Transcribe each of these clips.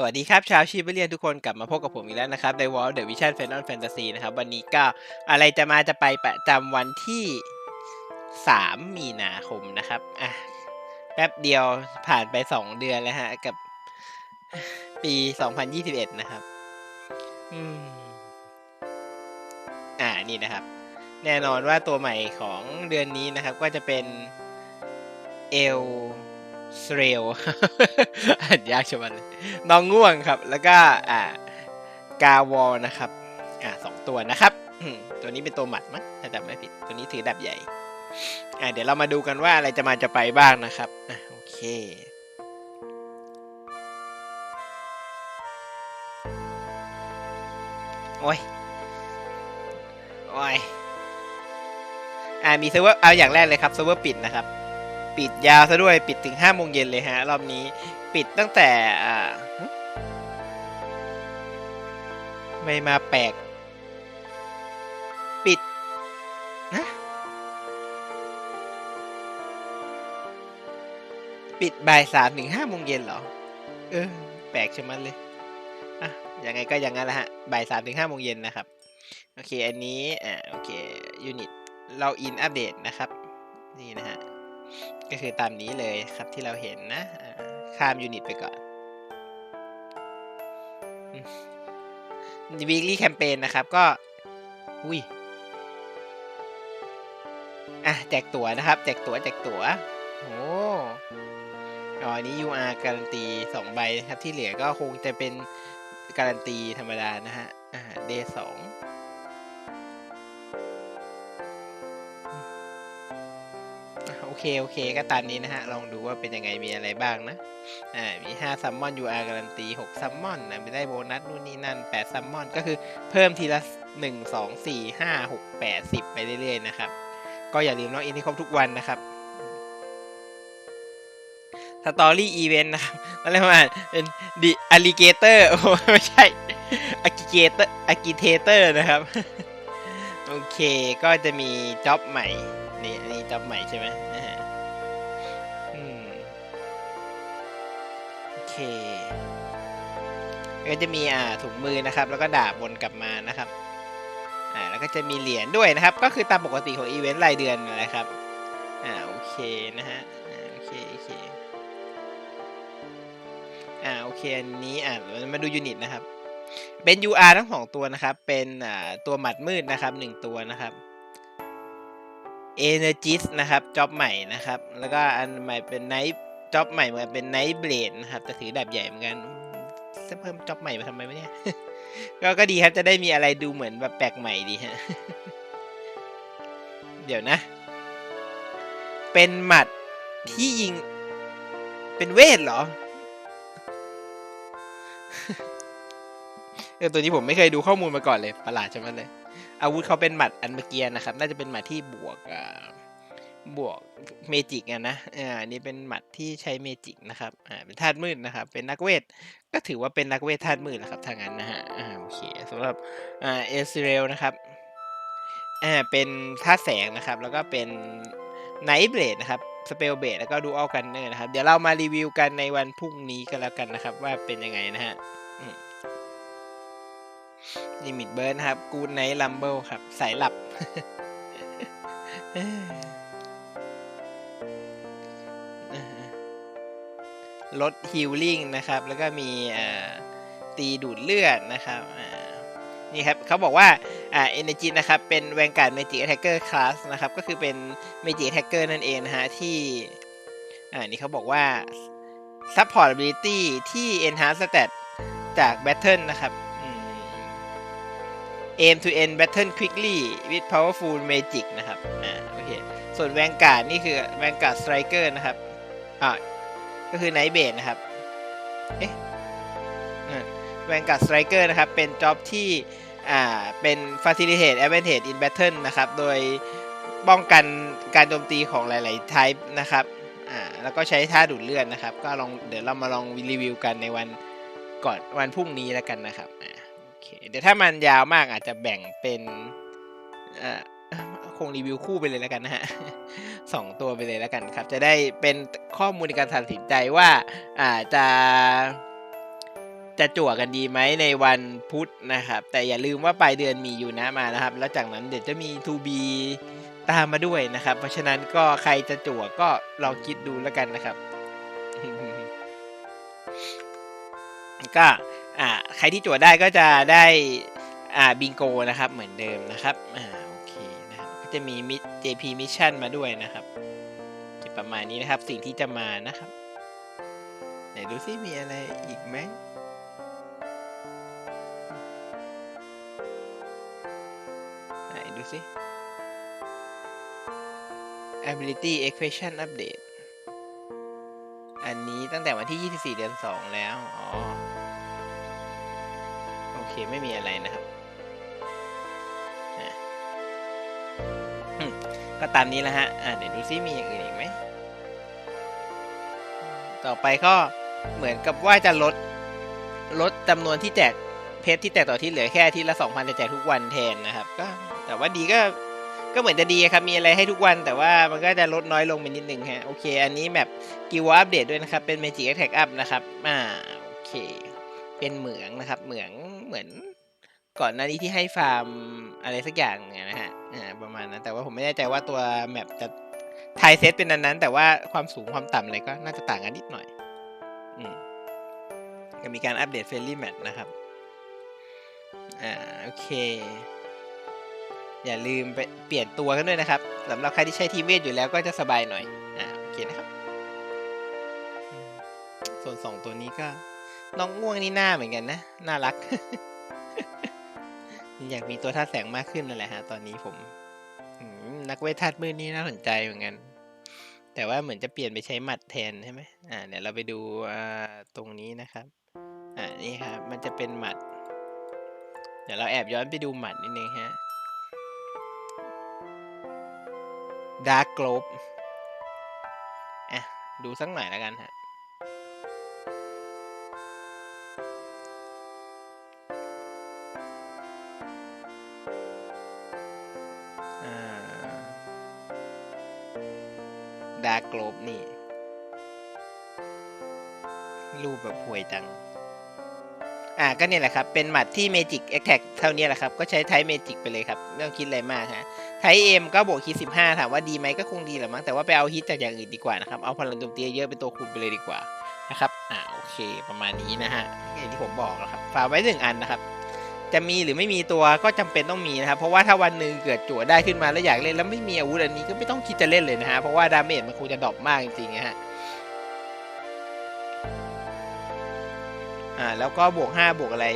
สวัสดีครับ ชาวชีพเรียนทุกคนกลับมาพบกับผมอีกแล้วนะครับใน World The Vision Final Fantasy นะครับ วันนี้ก็อะไรจะมาจะไปประจำวันที่ 3 มีนาคมนะครับ อะ แป๊บเดียวผ่านไป 2 เดือนแล้วฮะ กับปี 2021 นะครับ อืม อ่านี่นะครับ แน่นอนว่าตัวใหม่ของเดือนนี้นะครับ ก็จะเป็นเอล สเรลอ่านยากชะมันเลยน้องง่วงครับ แล้วก็อ่ากาวอลนะครับอ่าสองตัวนะครับตัวนี้เป็นตัวหมัดมั้งถ้าจำไม่ผิด ตัวนี้ถือดาบใหญ่อ่าเดี๋ยวเรามาดูกันว่าอะไรจะมาจะไปบ้างนะครับอะโอเคโอ้ยโอ้ยอ่ามีเซิร์ฟเวอร์เอาอย่างแรกเลยครับเซิร์ฟเวอร์ปิดนะครับ ปิดยาวซะด้วยปิดถึงห้าโมงเย็นเลยฮะ รอบนี้ปิดตั้งแต่อ่าไม่มาแปลก ปิดนะปิดบ่ายสามถึงห้าโมงเย็นเหรอ เออ แปลกชะมัดเลยอะยังไงก็อย่างนั้นแหละฮะบ่ายสามถึงห้าโมงเย็นนะครับ โอเค อันนี้ อ่าโอเคยูนิตเราอินอัปเดตนะครับ นี่นะฮะ ก็คือตามนี้เลยครับที่เราเห็นนะข้ามยูนิตไปก่อน weekly campaign นะครับก็ อุ้ยอะแจกตั๋วนะครับ แจกตั๋วแจกตั๋วโอ้อ๋อนี้ UR การันตี 2 ใบนะครับ ที่เหลือก็คงจะเป็นการันตีธรรมดานะฮะอ่า day 2 เคโอเคก็ตามนี้นะฮะ ลองดูว่าเป็นยังไงมีอะไรบ้างนะ อ่า มี5ซัมมอน UR การันตี6ซัมมอนนะไม่ได้โบนัสนู่นนี่นั่น8ซัมมอน ก็คือเพิ่มทีละ 1 2 4 5 6 8 10 ไปเรื่อยๆนะครับ ก็อย่าลืมล็อกอินที่ครบทุกวันนะครับสตอรี่อีเวนต์นะครับอะไรประมาณเป็นดิอลิเกเตอร์โอ้ไม่ใช่อะกิเกเตอร์อะกิเทเตอร์นะครับ โอเคก็จะมีจ็อบใหม่ นี่อันนี้จ็อบใหม่ใช่ไหม เคก็จะมีอ่าถุงมือนะครับ แล้วก็ดาบบนกลับมานะครับอ่าแล้วก็จะมีเหรียญด้วยนะครับ ก็คือตามปกติของอีเวนต์รายเดือนนะครับอ่าโอเคนะฮะอ่าโอเคโอเคอ่าโอเคอันนี้อ่ามาดูยูนิตนะครับ เป็น UR ทั้งสองตัวนะครับ เป็นอ่าตัวหมัดมืดนะครับหนึ่งตัวนะครับ Energis นะครับจ็อบใหม่นะครับ แล้วก็อันใหม่เป็น Night จ็อบใหม่มือนเป็น Night Blade นะครับแต่ถือดาบใหญ่เหมือนกันจะเพิ่มจ็อบใหม่มาทำไมวะเนี่ยก็ก็ดีครับจะได้มีอะไรดูเหมือนแบบแปลกใหม่ดีฮะเดี๋ยวนะ เป็นหมัดที่ยิง เป็นเวทเหรอเออตัวนี้ผมไม่เคยดูข้อมูลมาก่อนเลย ประหลาดใช่ไหมเลย อาวุธเขาเป็นหมัดอันเมื่อกี้นะครับ น่าจะเป็นหมัดที่บวกอ่า บวกเมจิกอะนะอ่านนี้เป็นหมัดที่ใช้เมจิกนะครับอ่าเป็นธาตุมืดนะครับ เป็นนักเวท ก็ถือว่าเป็นนักเวทธาตุมืดนะครับทางนั้นนะฮะอ่าโอเคสำหรับอ่าเอซิเรลนะครับอ่าเป็นธาตุแสงนะครับ แล้วก็เป็นไนท์เบลดนะครับสเปลเบดแล้วก็ดูอัลกันเนอร์นะครับ เดี๋ยวเรามารีวิวกันในวันพรุ่งนี้กันแล้วกันนะครับ ว่าเป็นยังไงนะฮะลิมิตเบิร์นครับกูไนท์ลัมเบิลครับ สายหลับ ลดฮิลลิ่งนะครับ แล้วก็มีตีดูดเลือดนะครับนี่ครับเขาบอกว่าอ่าเอเนจีนะครับ เป็นแวนการ์ดเมจิกแท็กเกอร์คลาสนะครับ ก็คือเป็นเมจิกแท็กเกอร์นั่นเองนะฮะที่อ่านี่เขาบอกว่า Support Ability ที่ Enhance Stat จาก Battle นะครับ aim to end battle quickly with powerful magic นะครับ อ่า โอเค ส่วนแวนการ์ดนี่คือแวนการ์ดสไตรเกอร์นะครับ อ่า ก็คือไนท์เบดนะครับ เอ๊ะแวนการ์ดสไตรเกอร์นะครับ เป็นจ็อบที่อ่าเป็น facilitate advantage in battle นะครับ โดยป้องกันการโจมตีของหลายๆ type นะครับอ่าแล้วก็ใช้ท่าดูดเลือดนะครับ ก็ลองเดี๋ยวเรามาลองรีวิวกันในวันก่อนวันพรุ่งนี้แล้วกันนะครับอ่าโอเคเดี๋ยวถ้ามันยาวมากอาจจะแบ่งเป็นอ่า คงรีวิวคู่ไปเลยแล้วกันนะฮะสองตัวไปเลยแล้วกันครับ จะได้เป็นข้อมูลในการตัดสินใจว่าอ่าจะจะจั่วกันดีไหมในวันพุธนะครับ แต่อย่าลืมว่าปลายเดือนมีอยู่นะมานะครับ แล้วจากนั้นเดี๋ยวจะมี to be ตามมาด้วยนะครับ เพราะฉะนั้นก็ใครจะจั่วก็ลองคิดดูแล้วกันนะครับ ก็อ่าใครที่จั่วได้ก็จะได้อ่าบิงโกนะครับ เหมือนเดิมนะครับอ่า จะมี JP Mission มาด้วยนะครับ จะประมาณนี้นะครับสิ่งที่จะมานะครับ ไหนดูซิมีอะไรอีกไหมไหนดูซิ ability equation update อันนี้ตั้งแต่วันที่ 24 เดือน 2 แล้ว อ๋อ โอเค ไม่มีอะไรนะครับ ก็ตามนี้แล้วฮะอะเดี๋ยวดูซิมีอย่างอื่นอีกไหม ต่อไปก็เหมือนกับว่าจะลดลดจำนวนที่แจกเพชรที่แจกต่อที่เหลือแค่ที่ละ2,000จะแจกทุกวันแทนนะครับ ก็แต่ว่าดีก็ก็เหมือนจะดีครับ มีอะไรให้ทุกวัน แต่ว่ามันก็จะลดน้อยลงไปนิดนึงฮะ โอเค อันนี้แบบกิวอัปเดตด้วยนะครับ เป็น Magic Attack Up นะครับ อ่า โอเค เป็นเหมืองนะครับ เหมือง เหมือน ก่อนหน้านี้ที่ให้ฟาร์มอะไรสักอย่างเนี่ยนะฮะ อ่าประมาณนั้น แต่ว่าผมไม่แน่ใจว่าตัวแมปจะไทยเซตเป็นนั้น แต่ว่าความสูงความต่ำอะไรก็น่าจะต่างกันนิดหน่อย อืมก็มีการอัปเดตเฟรนลี่แมทนะครับ อ่าโอเค อย่าลืมไปเปลี่ยนตัวกันด้วยนะครับสำหรับใครที่ใช้ทีเวทอยู่แล้วก็จะสบายหน่อย อ่าโอเคนะครับ ส่วนสองตัวนี้ก็น้องง่วงนี่หน้าเหมือนกันนะ น่ารัก อยากมีตัวท่าตุแสงมากขึ้นนั่นแหละฮะตอนนี้ผมนักเวทธาตุมืดนี่น่าสนใจเหมือนกัน แต่ว่าเหมือนจะเปลี่ยนไปใช้หมัดแทนใช่ไหมอ่าเดี๋ยวเราไปดูตรงนี้นะครับ อ่านี่ครับมันจะเป็นหมัด เดี๋ยวเราแอบย้อนไปดูหมัดนิดนึงฮะดาร์กโกลบอะดูสักหน่อยแล้วกันฮะ กโกลบนี่ รูปแบบห่วยจัง อ่าก็เนี่ยแหละครับ เป็นหมัดที่เมจิกแอคแท็กเท่านี้แหละครับ ก็ใช้ไทเมจิกไปเลยครับ ไม่ต้องคิดอะไรมากฮะ ไทเอ็มก็บวกคิดสิบห้าถามว่าดีไหมก็คงดีแหละมั้ง แต่ว่าไปเอาฮิตจากอย่างอื่นดีกว่านะครับ เอาพลังโจมตีเยอะเป็นตัวคูณไปเลยดีกว่านะครับ อ่าโอเค ประมาณนี้นะฮะอย่างที่ผมบอกนะครับ ฝากไว้หนึ่งอันนะครับ จะมีหรือไม่มีตัวก็จำเป็นต้องมีนะครับเพราะว่าถ้าวันหนึ่งเกิดจั่วได้ขึ้นมาแล้วอยากเล่นแล้วไม่มีอาวุธอันนี้ก็ไม่ต้องคิดจะเล่นเลยนะฮะเพราะว่าดาเมจมันคงจะดรอปมากจริงๆนะฮะอ่าแล้วก็บวก5บวกอะไร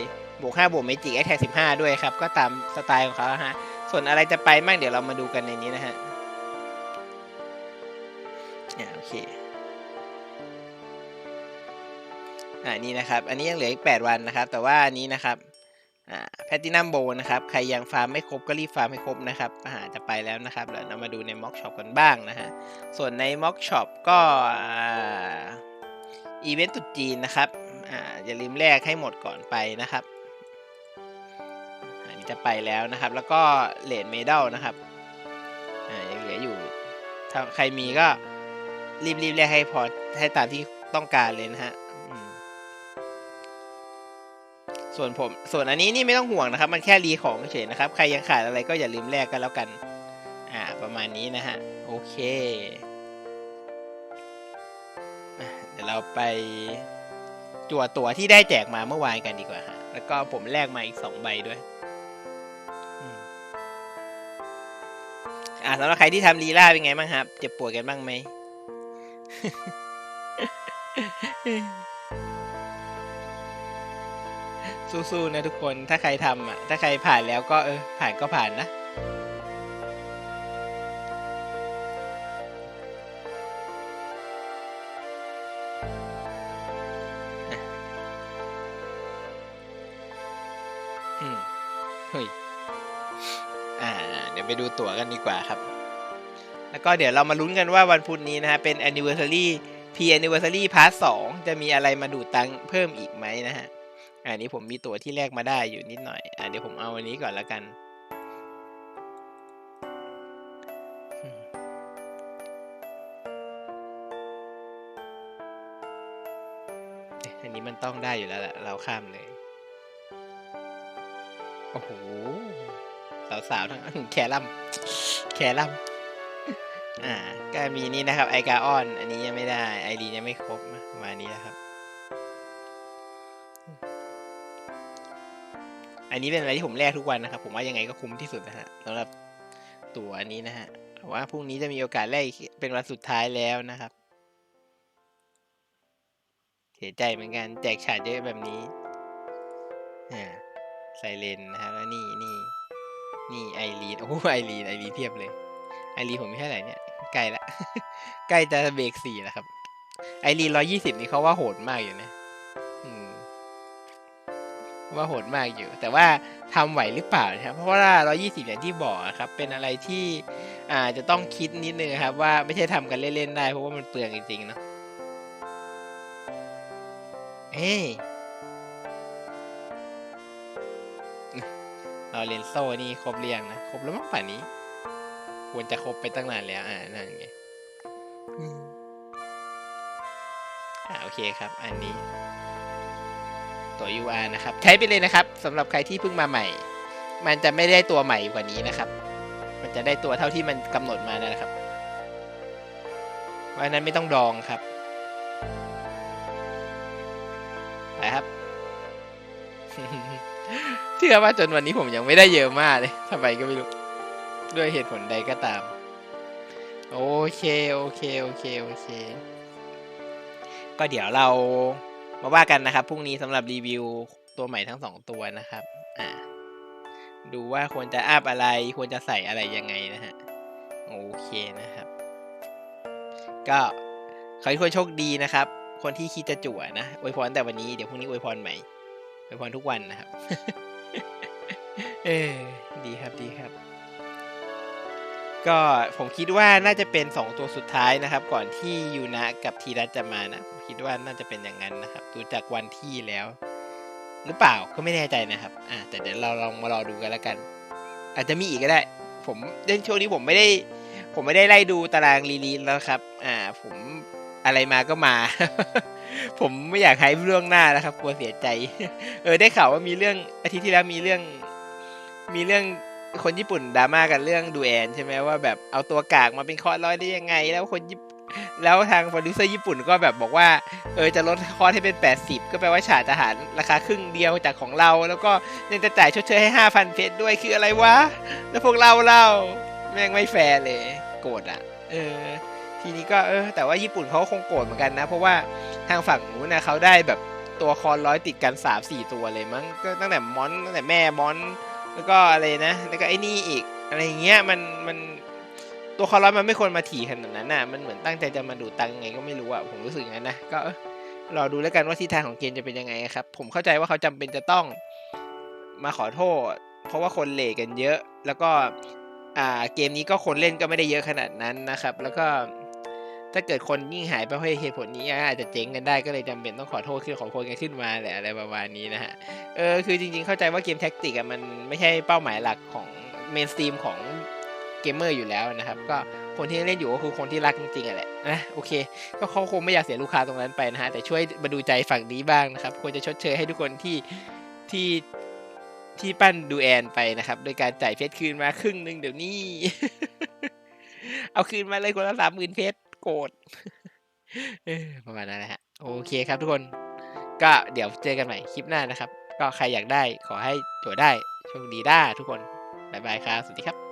บวก5บวกเมจิกแอคแท็ก15ด้วยครับ ก็ตามสไตล์ของเขาฮะส่วนอะไรจะไปบ้างเดี๋ยวเรามาดูกันในนี้นะฮะอ่าโอเคอ่านี่นะครับ อันนี้ยังเหลืออีก 8 วันนะครับ แต่ว่าอันนี้นะครับ อ่าแพตตินัมโบนะครับ ใครยังฟาร์มไม่ครบก็รีบฟาร์มให้ครบนะครับอ่าจะไปแล้วนะครับเดี๋ยวเรามาดูในม็อกช็อปกันบ้างนะฮะ ส่วนในม็อกช็อปก็อีเวนต์ตรุษจีนนะครับอ่าอย่าลืมแลกให้หมดก่อนไปนะครับ อันนี้จะไปแล้วนะครับ แล้วก็เลดเมดัลนะครับอ่ายังเหลืออยู่ ถ้าใครมีก็รีบรีบแลกให้พอให้ตามที่ต้องการเลยนะฮะ ส่วนผม ส่วนอันนี้นี่ไม่ต้องห่วงนะครับ มันแค่รีของเฉยนะครับ ใครยังขาดอะไรก็อย่าลืมแลกกันแล้วกัน อ่า ประมาณนี้นะฮะ โอเค เดี๋ยวเราไปจั่วตั๋วที่ได้แจกมาเมื่อวานกันดีกว่าฮะ แล้วก็ผมแลกมาอีกสองใบด้วย อ่าสำหรับใครที่ทำลีลาเป็นไงบ้างครับ เจ็บปวดกันบ้างไหม สู้ๆนะทุกคนถ้าใครทำอะ ถ้าใครผ่านแล้วก็เออ ผ่านก็ผ่านนะ อืมเฮ้ย อ่า เดี๋ยวไปดูตั๋วกันดีกว่าครับ แล้วก็เดี๋ยวเรามาลุ้นกันว่าวันพุธนี้นะฮะ เป็น anniversary p anniversary part 2 จะมีอะไรมาดูดตังเพิ่มอีกไหมนะฮะ อันนี้ผมมีตั๋วที่แลกมาได้อยู่นิดหน่อยอ่าเดี๋ยวผมเอาวันนี้ก่อนแล้วกัน อันนี้มันต้องได้อยู่แล้วแหละเราข้ามเลย โอ้โห สาวๆทั้งแคลัมแคลัมอ่า ก็มีนี่นะครับ ไอกาออน อันนี้ยังไม่ได้ ไอรียังไม่ครบมานี้นะครับ อันนี้เป็นอะไรที่ผมแลกทุกวันนะครับ ผมว่ายังไงก็คุ้มที่สุดนะฮะสำหรับตั๋วอันนี้นะฮะแต่ว่าพรุ่งนี้จะมีโอกาสแลกเป็นวันสุดท้ายแล้วนะครับ เสียใจเหมือนกันแจกฉาดเยอะแบบนี้อ่าไซเรนนะฮะแล้วนี่นี่นี่ไอรีนโอ้ไอรีนไอรีนเทียบเลยไอรีนผมไม่เท่าไหร่เนี่ยใกล้ละ ใกล้จะเบรกสี่แล้วครับ ไอรีนร้อยี่สิบนี่เขาว่าโหดมากอยู่นะ ว่าโหดมากอยู่ แต่ว่าทำไหวหรือเปล่านะครับ เพราะว่าร้อยี่สิบอย่างที่บอกครับ เป็นอะไรที่อ่าจะต้องคิดนิดนึงครับว่าไม่ใช่ทำกันเล่นๆได้ เพราะว่ามันเปลืองจริงๆเนาะเฮ้ยเราเลนโซ่นี่ครบเรียงนะ ครบแล้วมั้งป่านนี้ ควรจะครบไปตั้งนานแล้ว อ่า นั่นไงอืมอ่า โอเคครับ อันนี้ ตัว UR นะครับ ใช้ไปเลยนะครับสำหรับใครที่เพิ่งมาใหม่ มันจะไม่ได้ตัวใหม่กว่านี้นะครับ มันจะได้ตัวเท่าที่มันกำหนดมานะครับเพราะนั้นไม่ต้องดองครับไปครับเชื่อว่าจนวันนี้ผมยังไม่ได้เยอะมากเลยทำไมก็ไม่รู้ ด้วยเหตุผลใดก็ตาม โอเค โอเค โอเค โอเค ก็เดี๋ยวเรา มาว่ากันนะครับพรุ่งนี้สำหรับรีวิวตัวใหม่ทั้งสองตัวนะครับอ่าดูว่าควรจะอัพอะไรควรจะใส่อะไรยังไงนะฮะโอเคนะครับ ก็ขอให้ทุกคนโชคดีนะครับ คนที่คิดจะจั่วนะอวยพรแต่วันนี้เดี๋ยวพรุ่งนี้อวยพรใหม่อวยพรทุกวันนะครับ เออดีครับดีครับ ก็ผมคิดว่าน่าจะเป็นสองตัวสุดท้ายนะครับ ก่อนที่ยูนะกับทีรัตจะมานะผมคิดว่าน่าจะเป็นอย่างนั้นนะครับดูจากวันที่แล้ว หรือเปล่าก็ไม่แน่ใจนะครับอ่าแต่เดี๋ยวเราลองมารอดูกันแล้วกัน อาจจะมีอีกก็ได้ ผมเล่นช่วงนี้ผมไม่ได้ ผมไม่ได้ไล่ดูตารางรีลีนแล้วครับ อ่า ผมอะไรมาก็มา ผมไม่อยากให้เรื่องหน้านะครับกลัวเสียใจ เออได้ข่าวว่ามีเรื่องอาทิตย์ที่แล้วมีเรื่อง มีเรื่อง คนญี่ปุ่นดราม่ากันเรื่องดูแอนใช่ไหมว่าแบบเอาตัวกากมาเป็นคอร์สร้อยได้ยังไง แล้วคนญี่ปุ่นแล้วทางโปรดิวเซอร์ญี่ปุ่นก็แบบบอกว่า เออจะลดคอร์สให้เป็น 80 ก็แปลว่าฉาจะหารราคาครึ่งเดียวจากของเรา แล้วก็ยังจะจ่ายชดเชยให้ 5,000 เพชรด้วยคืออะไรวะ แล้วพวกเราเล่าแม่งไม่แฟร์เลย โกรธอะ เออ ทีนี้ก็เออ แต่ว่าญี่ปุ่นเขาคงโกรธเหมือนกันนะ เพราะว่าทางฝั่งนู้นนะเขาได้แบบตัวคอนร้อยติดกันสามสี่ตัวเลยมั้งก็ตั้งแต่มอนตั้งแต่แม่มอน แล้วก็อะไรนะ แล้วก็ไอ้นี่อีกอะไรอย่างเงี้ยมันมันตัวคอร์ลมันไม่ควรมาถี่ขนาดนั้นน่ะ มันเหมือนตั้งใจจะมาดูตังไงก็ไม่รู้อะผมรู้สึกอย่างนั้นนะ ก็รอดูแล้วกันว่าทิศทางของเกมจะเป็นยังไงครับ ผมเข้าใจว่าเขาจำเป็นจะต้องมาขอโทษ เพราะว่าคนเหลกันเยอะ แล้วก็อ่าเกมนี้ก็คนเล่นก็ไม่ได้เยอะขนาดนั้นนะครับ แล้วก็ ถ้าเกิดคนยิ่งหายไปเพราะเหตุผลนี้อาจจะเจ๊งกันได้ก็เลยจำเป็นต้องขอโทษขึ้นขอโทษกันขึ้นมาแหละอะไรประมาณนี้นะฮะเออคือจริงๆเข้าใจว่าเกมแท็กติกอะมันไม่ใช่เป้าหมายหลักของเมนสตรีมของเกมเมอร์อยู่แล้วนะครับ ก็คนที่เล่นอยู่ก็คือคนที่รักจริงๆอะแหละนะโอเค ก็เขาคงไม่อยากเสียลูกค้าตรงนั้นไปนะฮะแต่ช่วยมาดูใจฝั่งนี้บ้างนะครับควรจะชดเชยให้ทุกคนที่ที่ที่ปั้นดูแอนไปนะครับ โดยการจ่ายเพชรคืนมาครึ่งหนึ่งเดี๋ยวนี้ เอาคืนมาเลยคนละสามหมื่นเพชร โกรธเออประมาณนั้นนะฮะโอเคครับทุกคน ก็เดี๋ยวเจอกันใหม่คลิปหน้านะครับ ก็ใครอยากได้ขอให้โจทย์ได้โชคดีด้าทุกคน บ๊ายบายครับ สวัสดีครับ